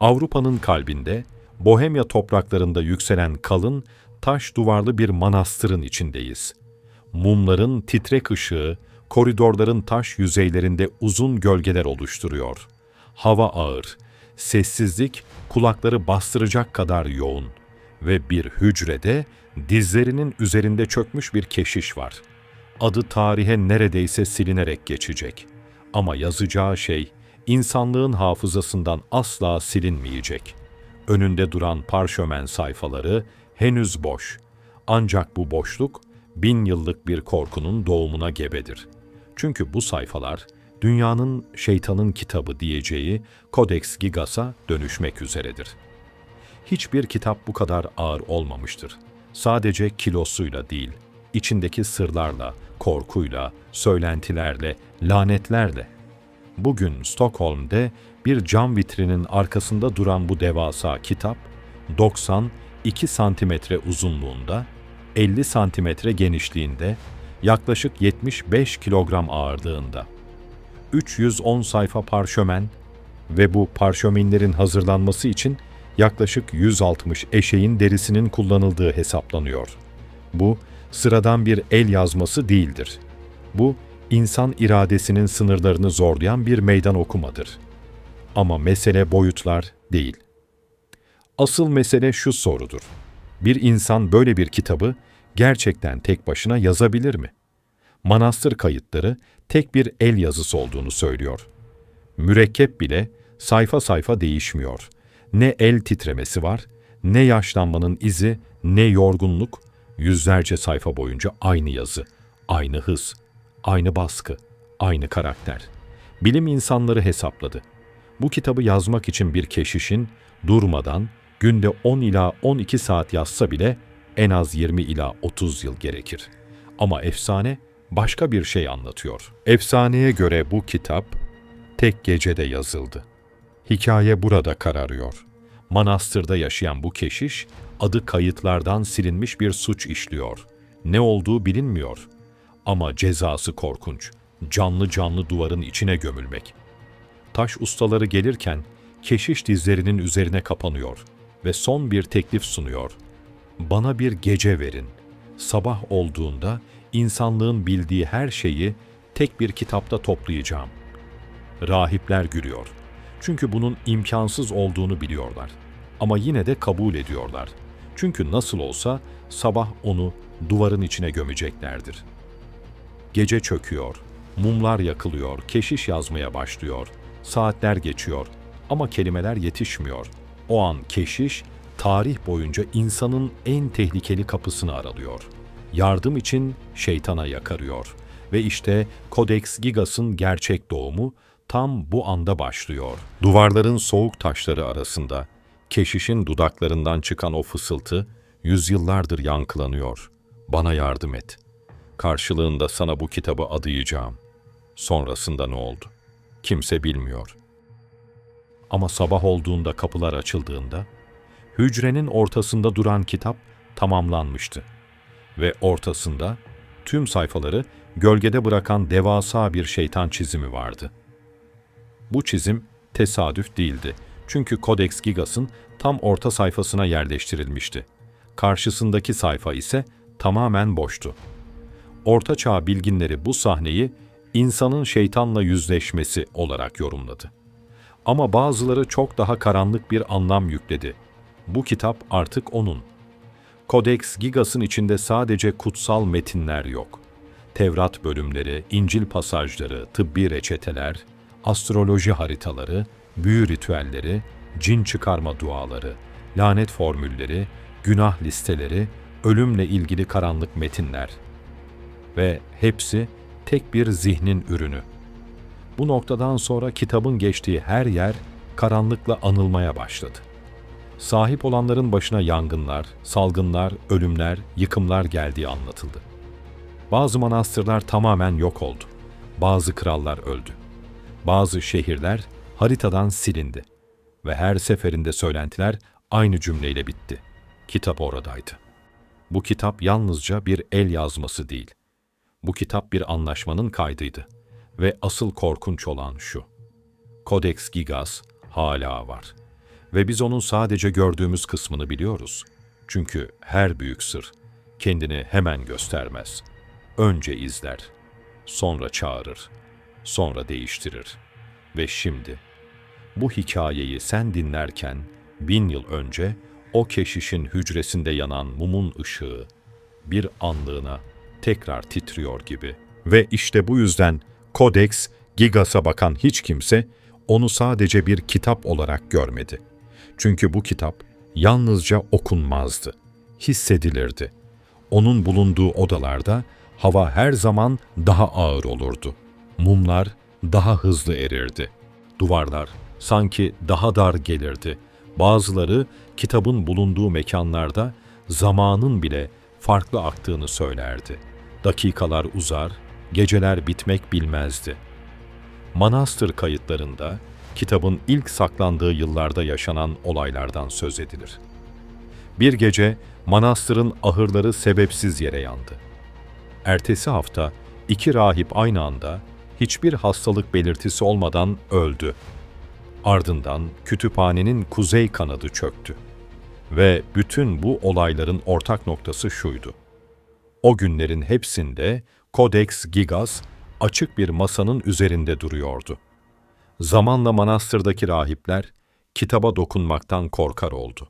Avrupa'nın kalbinde, Bohemya topraklarında yükselen kalın, taş duvarlı bir manastırın içindeyiz. Mumların titrek ışığı, koridorların taş yüzeylerinde uzun gölgeler oluşturuyor. Hava ağır, sessizlik kulakları bastıracak kadar yoğun ve bir hücrede dizlerinin üzerinde çökmüş bir keşiş var. Adı tarihe neredeyse silinerek geçecek. Ama yazacağı şey insanlığın hafızasından asla silinmeyecek. Önünde duran parşömen sayfaları henüz boş. Ancak bu boşluk bin yıllık bir korkunun doğumuna gebedir. Çünkü bu sayfalar dünyanın şeytanın kitabı diyeceği Codex Gigas'a dönüşmek üzeredir. Hiçbir kitap bu kadar ağır olmamıştır. Sadece kilosuyla değil, içindeki sırlarla, korkuyla, söylentilerle, lanetlerle. Bugün Stockholm'de bir cam vitrinin arkasında duran bu devasa kitap, 92 santimetre uzunluğunda, 50 santimetre genişliğinde, yaklaşık 75 kilogram ağırlığında. 310 sayfa parşömen ve bu parşömenlerin hazırlanması için yaklaşık 160 eşeğin derisinin kullanıldığı hesaplanıyor. Bu sıradan bir el yazması değildir. Bu insan iradesinin sınırlarını zorlayan bir meydan okumadır. Ama mesele boyutlar değil. Asıl mesele şu sorudur. Bir insan böyle bir kitabı gerçekten tek başına yazabilir mi? Manastır kayıtları tek bir el yazısı olduğunu söylüyor. Mürekkep bile sayfa sayfa değişmiyor. Ne el titremesi var, ne yaşlanmanın izi, ne yorgunluk, yüzlerce sayfa boyunca aynı yazı, aynı hız, aynı baskı, aynı karakter. Bilim insanları hesapladı. Bu kitabı yazmak için bir keşişin durmadan günde 10 ila 12 saat yazsa bile en az 20 ila 30 yıl gerekir. Ama efsane başka bir şey anlatıyor. Efsaneye göre bu kitap tek gecede yazıldı. Hikaye burada kararıyor. Manastırda yaşayan bu keşiş, adı kayıtlardan silinmiş bir suç işliyor. Ne olduğu bilinmiyor. Ama cezası korkunç. Canlı canlı duvarın içine gömülmek. Taş ustaları gelirken keşiş dizlerinin üzerine kapanıyor ve son bir teklif sunuyor. Bana bir gece verin. Sabah olduğunda insanlığın bildiği her şeyi tek bir kitapta toplayacağım. Rahipler gülüyor. Çünkü bunun imkansız olduğunu biliyorlar. Ama yine de kabul ediyorlar. Çünkü nasıl olsa sabah onu duvarın içine gömeceklerdir. Gece çöküyor, mumlar yakılıyor, keşiş yazmaya başlıyor. Saatler geçiyor ama kelimeler yetişmiyor. O an keşiş tarih boyunca insanın en tehlikeli kapısını aralıyor. Yardım için şeytana yakarıyor. Ve işte Codex Gigas'ın gerçek doğumu tam bu anda başlıyor. Duvarların soğuk taşları arasında keşişin dudaklarından çıkan o fısıltı yüzyıllardır yankılanıyor. Bana yardım et. Karşılığında sana bu kitabı adayacağım. Sonrasında ne oldu? Kimse bilmiyor. Ama sabah olduğunda kapılar açıldığında hücrenin ortasında duran kitap tamamlanmıştı ve ortasında tüm sayfaları gölgede bırakan devasa bir şeytan çizimi vardı. Bu çizim tesadüf değildi. Çünkü Codex Gigas'ın tam orta sayfasına yerleştirilmişti. Karşısındaki sayfa ise tamamen boştu. Ortaçağ bilginleri bu sahneyi insanın şeytanla yüzleşmesi olarak yorumladı. Ama bazıları çok daha karanlık bir anlam yükledi. Bu kitap artık onun. Codex Gigas'ın içinde sadece kutsal metinler yok. Tevrat bölümleri, İncil pasajları, tıbbi reçeteler, astroloji haritaları, büyü ritüelleri, cin çıkarma duaları, lanet formülleri, günah listeleri, ölümle ilgili karanlık metinler. Ve hepsi tek bir zihnin ürünü. Bu noktadan sonra kitabın geçtiği her yer karanlıkla anılmaya başladı. Sahip olanların başına yangınlar, salgınlar, ölümler, yıkımlar geldiği anlatıldı. Bazı manastırlar tamamen yok oldu. Bazı krallar öldü. Bazı şehirler haritadan silindi. Ve her seferinde söylentiler aynı cümleyle bitti. Kitap oradaydı. Bu kitap yalnızca bir el yazması değil. Bu kitap bir anlaşmanın kaydıydı. Ve asıl korkunç olan şu. Codex Gigas hala var. Ve biz onun sadece gördüğümüz kısmını biliyoruz. Çünkü her büyük sır kendini hemen göstermez. Önce izler, sonra çağırır, sonra değiştirir. Ve şimdi bu hikayeyi sen dinlerken bin yıl önce o keşişin hücresinde yanan mumun ışığı bir anlığına tekrar titriyor gibi. Ve işte bu yüzden Codex Gigas'a bakan hiç kimse onu sadece bir kitap olarak görmedi. Çünkü bu kitap yalnızca okunmazdı, hissedilirdi. Onun bulunduğu odalarda hava her zaman daha ağır olurdu. Mumlar daha hızlı erirdi. Duvarlar sanki daha dar gelirdi. Bazıları kitabın bulunduğu mekanlarda zamanın bile farklı aktığını söylerdi. Dakikalar uzar, geceler bitmek bilmezdi. Manastır kayıtlarında kitabın ilk saklandığı yıllarda yaşanan olaylardan söz edilir. Bir gece manastırın ahırları sebepsiz yere yandı. Ertesi hafta iki rahip aynı anda hiçbir hastalık belirtisi olmadan öldü. Ardından kütüphanenin kuzey kanadı çöktü. Ve bütün bu olayların ortak noktası şuydu. O günlerin hepsinde Codex Gigas açık bir masanın üzerinde duruyordu. Zamanla manastırdaki rahipler kitaba dokunmaktan korkar oldu.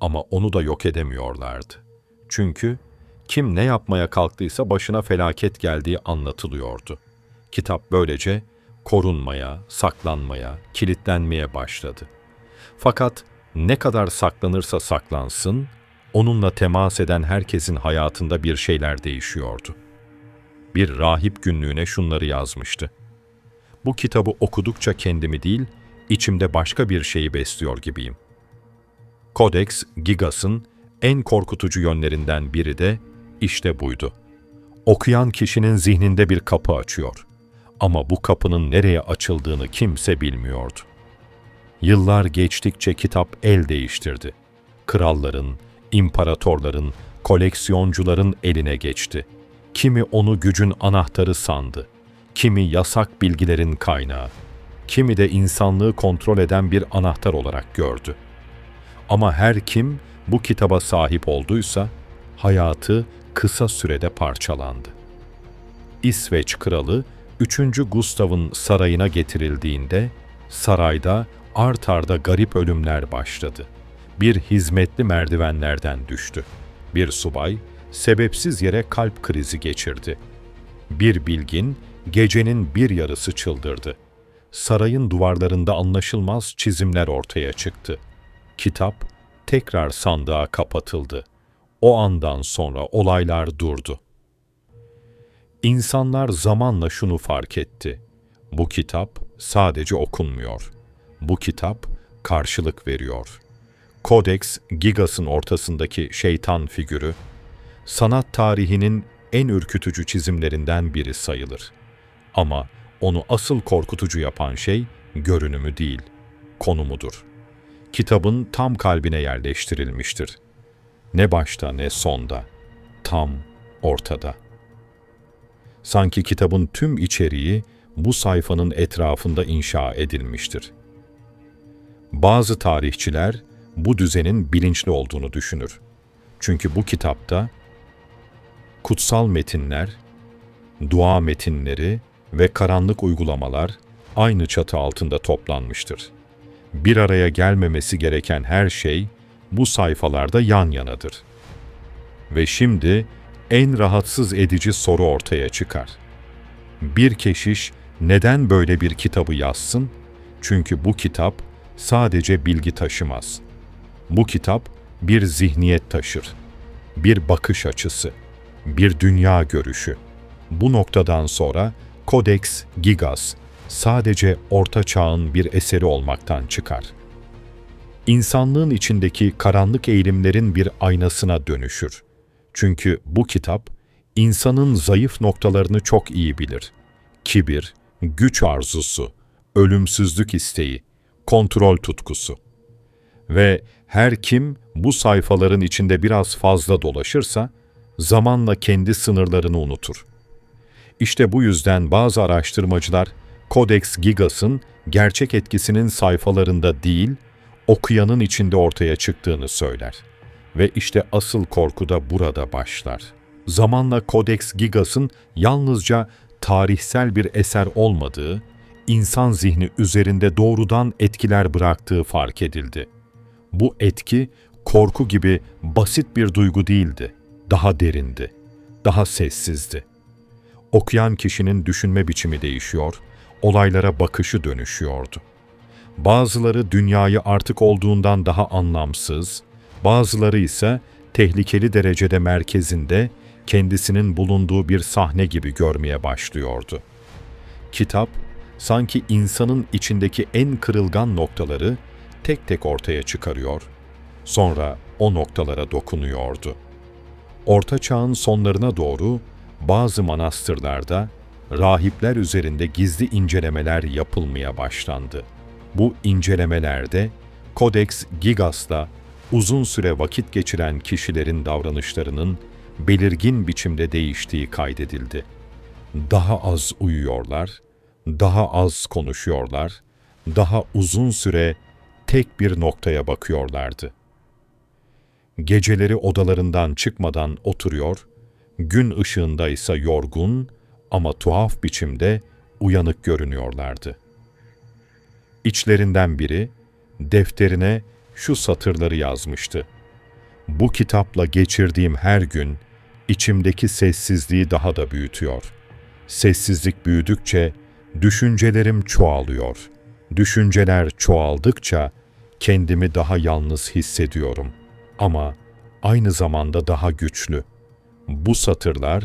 Ama onu da yok edemiyorlardı. Çünkü kim ne yapmaya kalktıysa başına felaket geldiği anlatılıyordu. Kitap böylece korunmaya, saklanmaya, kilitlenmeye başladı. Fakat ne kadar saklanırsa saklansın, onunla temas eden herkesin hayatında bir şeyler değişiyordu. Bir rahip günlüğüne şunları yazmıştı. Bu kitabı okudukça kendimi değil, içimde başka bir şeyi besliyor gibiyim. Codex Gigas'ın en korkutucu yönlerinden biri de işte buydu. Okuyan kişinin zihninde bir kapı açıyor. Ama bu kapının nereye açıldığını kimse bilmiyordu. Yıllar geçtikçe kitap el değiştirdi. Kralların, imparatorların, koleksiyoncuların eline geçti. Kimi onu gücün anahtarı sandı. Kimi yasak bilgilerin kaynağı. Kimi de insanlığı kontrol eden bir anahtar olarak gördü. Ama her kim bu kitaba sahip olduysa hayatı kısa sürede parçalandı. İsveç kralı 3. Gustav'ın sarayına getirildiğinde sarayda art arda garip ölümler başladı. Bir hizmetli merdivenlerden düştü. Bir subay sebepsiz yere kalp krizi geçirdi. Bir bilgin gecenin bir yarısı çıldırdı. Sarayın duvarlarında anlaşılmaz çizimler ortaya çıktı. Kitap tekrar sandığa kapatıldı. O andan sonra olaylar durdu. İnsanlar zamanla şunu fark etti. Bu kitap sadece okunmuyor. Bu kitap karşılık veriyor. Codex Gigas'ın ortasındaki şeytan figürü, sanat tarihinin en ürkütücü çizimlerinden biri sayılır. Ama onu asıl korkutucu yapan şey görünümü değil, konumudur. Kitabın tam kalbine yerleştirilmiştir. Ne başta ne sonda, tam ortada. Sanki kitabın tüm içeriği bu sayfanın etrafında inşa edilmiştir. Bazı tarihçiler bu düzenin bilinçli olduğunu düşünür. Çünkü bu kitapta kutsal metinler, dua metinleri ve karanlık uygulamalar aynı çatı altında toplanmıştır. Bir araya gelmemesi gereken her şey bu sayfalarda yan yanadır. Ve şimdi en rahatsız edici soru ortaya çıkar. Bir keşiş neden böyle bir kitabı yazsın? Çünkü bu kitap sadece bilgi taşımaz. Bu kitap bir zihniyet taşır, bir bakış açısı, bir dünya görüşü. Bu noktadan sonra Codex Gigas sadece orta çağın bir eseri olmaktan çıkar. İnsanlığın içindeki karanlık eğilimlerin bir aynasına dönüşür. Çünkü bu kitap insanın zayıf noktalarını çok iyi bilir. Kibir, güç arzusu, ölümsüzlük isteği, kontrol tutkusu. Ve her kim bu sayfaların içinde biraz fazla dolaşırsa zamanla kendi sınırlarını unutur. İşte bu yüzden bazı araştırmacılar Codex Gigas'ın gerçek etkisinin sayfalarında değil, okuyanın içinde ortaya çıktığını söyler. Ve işte asıl korku da burada başlar. Zamanla Codex Gigas'ın yalnızca tarihsel bir eser olmadığı, insan zihni üzerinde doğrudan etkiler bıraktığı fark edildi. Bu etki korku gibi basit bir duygu değildi, daha derindi, daha sessizdi. Okuyan kişinin düşünme biçimi değişiyor, olaylara bakışı dönüşüyordu. Bazıları dünyayı artık olduğundan daha anlamsız, bazıları ise tehlikeli derecede merkezinde kendisinin bulunduğu bir sahne gibi görmeye başlıyordu. Kitap, sanki insanın içindeki en kırılgan noktaları tek tek ortaya çıkarıyor, sonra o noktalara dokunuyordu. Orta Çağ'ın sonlarına doğru bazı manastırlarda rahipler üzerinde gizli incelemeler yapılmaya başlandı. Bu incelemelerde Codex Gigas'la uzun süre vakit geçiren kişilerin davranışlarının belirgin biçimde değiştiği kaydedildi. Daha az uyuyorlar, daha az konuşuyorlar, daha uzun süre tek bir noktaya bakıyorlardı. Geceleri odalarından çıkmadan oturuyor, gün ışığında ise yorgun ama tuhaf biçimde uyanık görünüyorlardı. İçlerinden biri defterine şu satırları yazmıştı. Bu kitapla geçirdiğim her gün içimdeki sessizliği daha da büyütüyor. Sessizlik büyüdükçe düşüncelerim çoğalıyor. Düşünceler çoğaldıkça kendimi daha yalnız hissediyorum. Ama aynı zamanda daha güçlü. Bu satırlar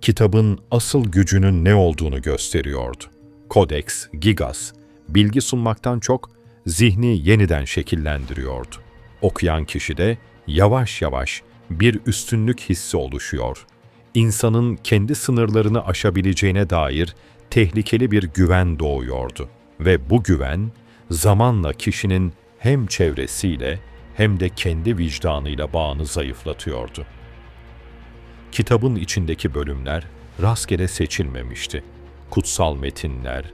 kitabın asıl gücünün ne olduğunu gösteriyordu. Codex, Gigas, bilgi sunmaktan çok zihni yeniden şekillendiriyordu. Okuyan kişi de yavaş yavaş bir üstünlük hissi oluşuyor. İnsanın kendi sınırlarını aşabileceğine dair tehlikeli bir güven doğuyordu. Ve bu güven zamanla kişinin hem çevresiyle hem de kendi vicdanıyla bağını zayıflatıyordu. Kitabın içindeki bölümler rastgele seçilmemişti. Kutsal metinler,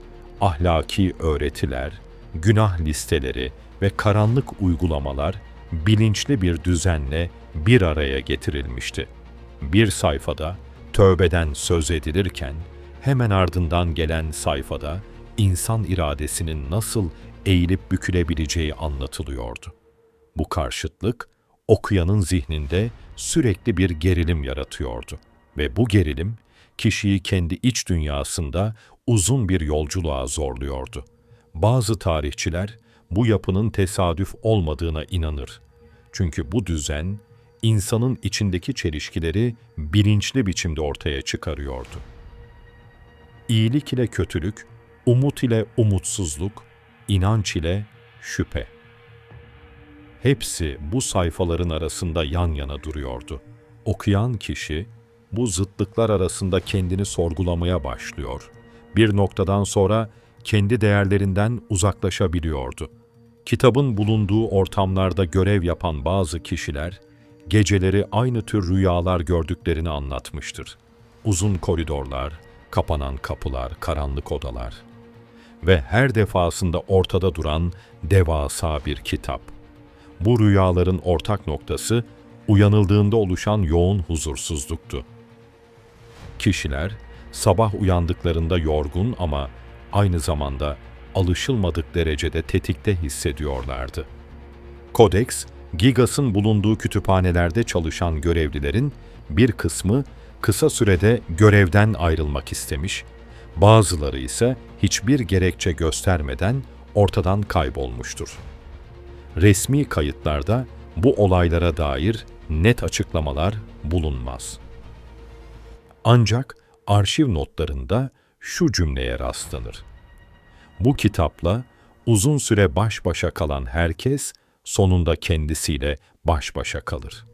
ahlaki öğretiler, günah listeleri ve karanlık uygulamalar bilinçli bir düzenle bir araya getirilmişti. Bir sayfada tövbeden söz edilirken hemen ardından gelen sayfada insan iradesinin nasıl eğilip bükülebileceği anlatılıyordu. Bu karşıtlık okuyanın zihninde sürekli bir gerilim yaratıyordu ve bu gerilim kişiyi kendi iç dünyasında uzun bir yolculuğa zorluyordu. Bazı tarihçiler bu yapının tesadüf olmadığına inanır. Çünkü bu düzen insanın içindeki çelişkileri bilinçli biçimde ortaya çıkarıyordu. İyilik ile kötülük, umut ile umutsuzluk, inanç ile şüphe. Hepsi bu sayfaların arasında yan yana duruyordu. Okuyan kişi bu zıtlıklar arasında kendini sorgulamaya başlıyor. Bir noktadan sonra kendi değerlerinden uzaklaşabiliyordu. Kitabın bulunduğu ortamlarda görev yapan bazı kişiler, geceleri aynı tür rüyalar gördüklerini anlatmıştır. Uzun koridorlar, kapanan kapılar, karanlık odalar ve her defasında ortada duran devasa bir kitap. Bu rüyaların ortak noktası uyanıldığında oluşan yoğun huzursuzluktu. Kişiler sabah uyandıklarında yorgun ama aynı zamanda alışılmadık derecede tetikte hissediyorlardı. Codex, Gigas'ın bulunduğu kütüphanelerde çalışan görevlilerin bir kısmı kısa sürede görevden ayrılmak istemiş, bazıları ise hiçbir gerekçe göstermeden ortadan kaybolmuştur. Resmi kayıtlarda bu olaylara dair net açıklamalar bulunmaz. Ancak arşiv notlarında şu cümleye rastlanır. Bu kitapla uzun süre baş başa kalan herkes sonunda kendisiyle baş başa kalır.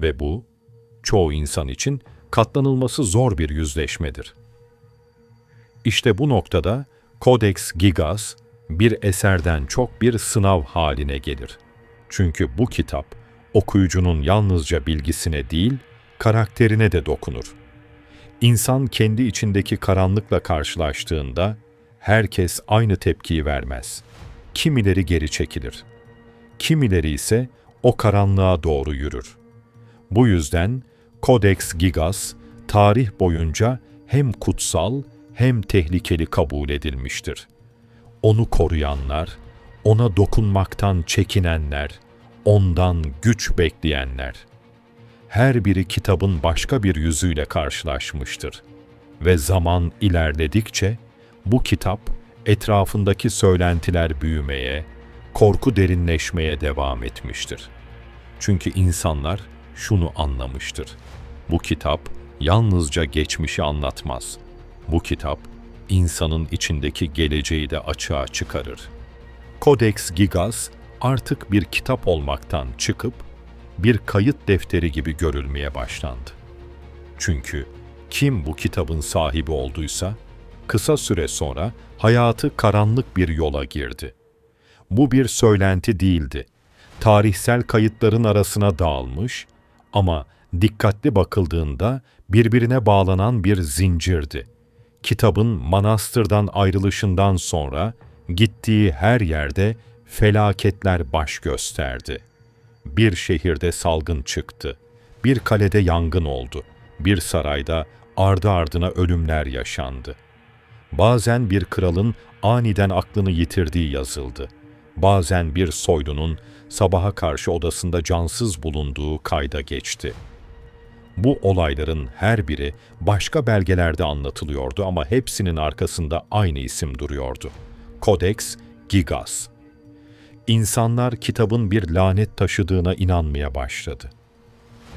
Ve bu çoğu insan için katlanılması zor bir yüzleşmedir. İşte bu noktada Codex Gigas bir eserden çok bir sınav haline gelir. Çünkü bu kitap okuyucunun yalnızca bilgisine değil, karakterine de dokunur. İnsan kendi içindeki karanlıkla karşılaştığında herkes aynı tepkiyi vermez. kimileri geri çekilir. Kimileri ise o karanlığa doğru yürür. Bu yüzden Codex Gigas tarih boyunca hem kutsal hem tehlikeli kabul edilmiştir. Onu koruyanlar, ona dokunmaktan çekinenler, ondan güç bekleyenler. Her biri kitabın başka bir yüzüyle karşılaşmıştır. Ve zaman ilerledikçe bu kitap etrafındaki söylentiler büyümeye, korku derinleşmeye devam etmiştir. Çünkü insanlar şunu anlamıştır. Bu kitap yalnızca geçmişi anlatmaz. Bu kitap insanın içindeki geleceği de açığa çıkarır. Codex Gigas artık bir kitap olmaktan çıkıp bir kayıt defteri gibi görülmeye başlandı. Çünkü kim bu kitabın sahibi olduysa kısa süre sonra hayatı karanlık bir yola girdi. Bu bir söylenti değildi. Tarihsel kayıtların arasına dağılmış ama dikkatli bakıldığında birbirine bağlanan bir zincirdi. Kitabın manastırdan ayrılışından sonra gittiği her yerde felaketler baş gösterdi. Bir şehirde salgın çıktı. Bir kalede yangın oldu. Bir sarayda ardı ardına ölümler yaşandı. Bazen bir kralın aniden aklını yitirdiği yazıldı. Bazen bir soylunun sabaha karşı odasında cansız bulunduğu kayda geçti. Bu olayların her biri başka belgelerde anlatılıyordu ama hepsinin arkasında aynı isim duruyordu. Codex Gigas. İnsanlar kitabın bir lanet taşıdığına inanmaya başladı.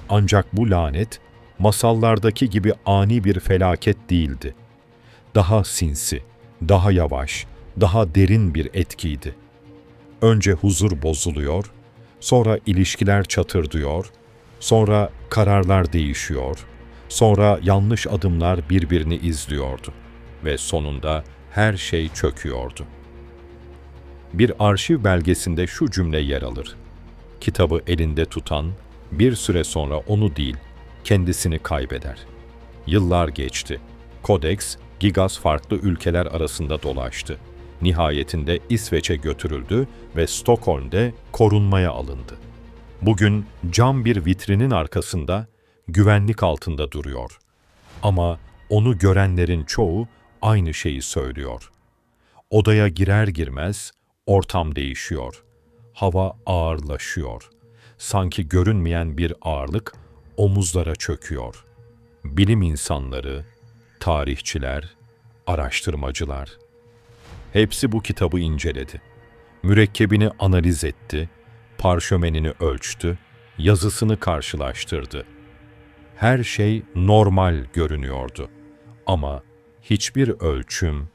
Ancak bu lanet masallardaki gibi ani bir felaket değildi. Daha sinsi, daha yavaş, daha derin bir etkiydi. Önce huzur bozuluyor, sonra ilişkiler çatırdıyor, sonra kararlar değişiyor, sonra yanlış adımlar birbirini izliyordu ve sonunda her şey çöküyordu. Bir arşiv belgesinde şu cümle yer alır. Kitabı elinde tutan bir süre sonra onu değil, kendisini kaybeder. Yıllar geçti. Codex, Gigas farklı ülkeler arasında dolaştı. Nihayetinde İsveç'e götürüldü ve Stockholm'de korunmaya alındı. Bugün cam bir vitrinin arkasında güvenlik altında duruyor. Ama onu görenlerin çoğu aynı şeyi söylüyor. Odaya girer girmez ortam değişiyor. Hava ağırlaşıyor. Sanki görünmeyen bir ağırlık omuzlara çöküyor. Bilim insanları, tarihçiler, araştırmacılar hepsi bu kitabı inceledi. Mürekkebini analiz etti, parşömenini ölçtü, yazısını karşılaştırdı. Her şey normal görünüyordu ama hiçbir ölçüm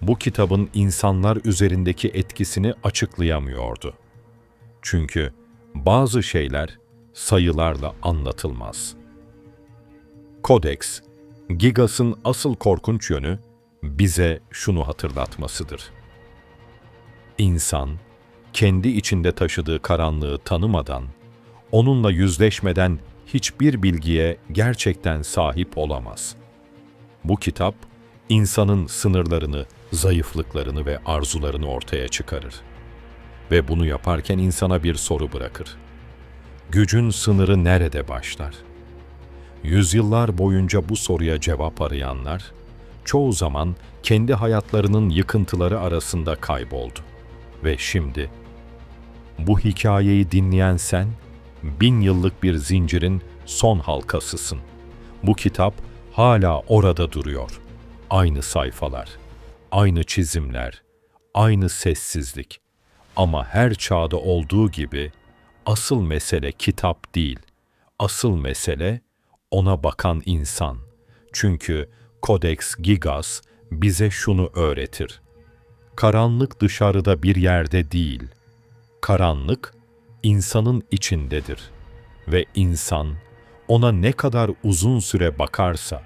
bu kitabın insanlar üzerindeki etkisini açıklayamıyordu. Çünkü bazı şeyler sayılarla anlatılmaz. Codex, Gigas'ın asıl korkunç yönü bize şunu hatırlatmasıdır. İnsan, kendi içinde taşıdığı karanlığı tanımadan, onunla yüzleşmeden hiçbir bilgiye gerçekten sahip olamaz. Bu kitap, insanın sınırlarını, zayıflıklarını ve arzularını ortaya çıkarır. Ve bunu yaparken insana bir soru bırakır. Gücün sınırı nerede başlar? Yüzyıllar boyunca bu soruya cevap arayanlar, çoğu zaman kendi hayatlarının yıkıntıları arasında kayboldu. Ve şimdi, bu hikayeyi dinleyen sen, bin yıllık bir zincirin son halkasısın. Bu kitap hala orada duruyor. Aynı sayfalar, aynı çizimler, aynı sessizlik. Ama her çağda olduğu gibi asıl mesele kitap değil. Asıl mesele ona bakan insan. Çünkü Codex Gigas bize şunu öğretir. Karanlık dışarıda bir yerde değil. Karanlık insanın içindedir ve insan ona ne kadar uzun süre bakarsa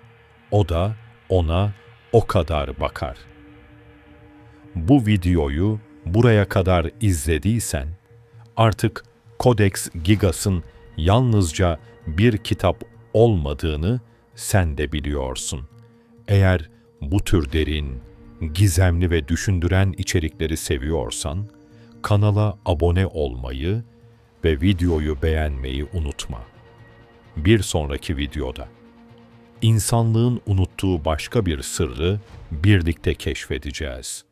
o da ona o kadar bakar. Bu videoyu buraya kadar izlediysen artık Codex Gigas'ın yalnızca bir kitap olmadığını sen de biliyorsun. Eğer bu tür derin, gizemli ve düşündüren içerikleri seviyorsan, Kanala abone olmayı ve videoyu beğenmeyi unutma. Bir sonraki videoda insanlığın unuttuğu başka bir sırrı birlikte keşfedeceğiz.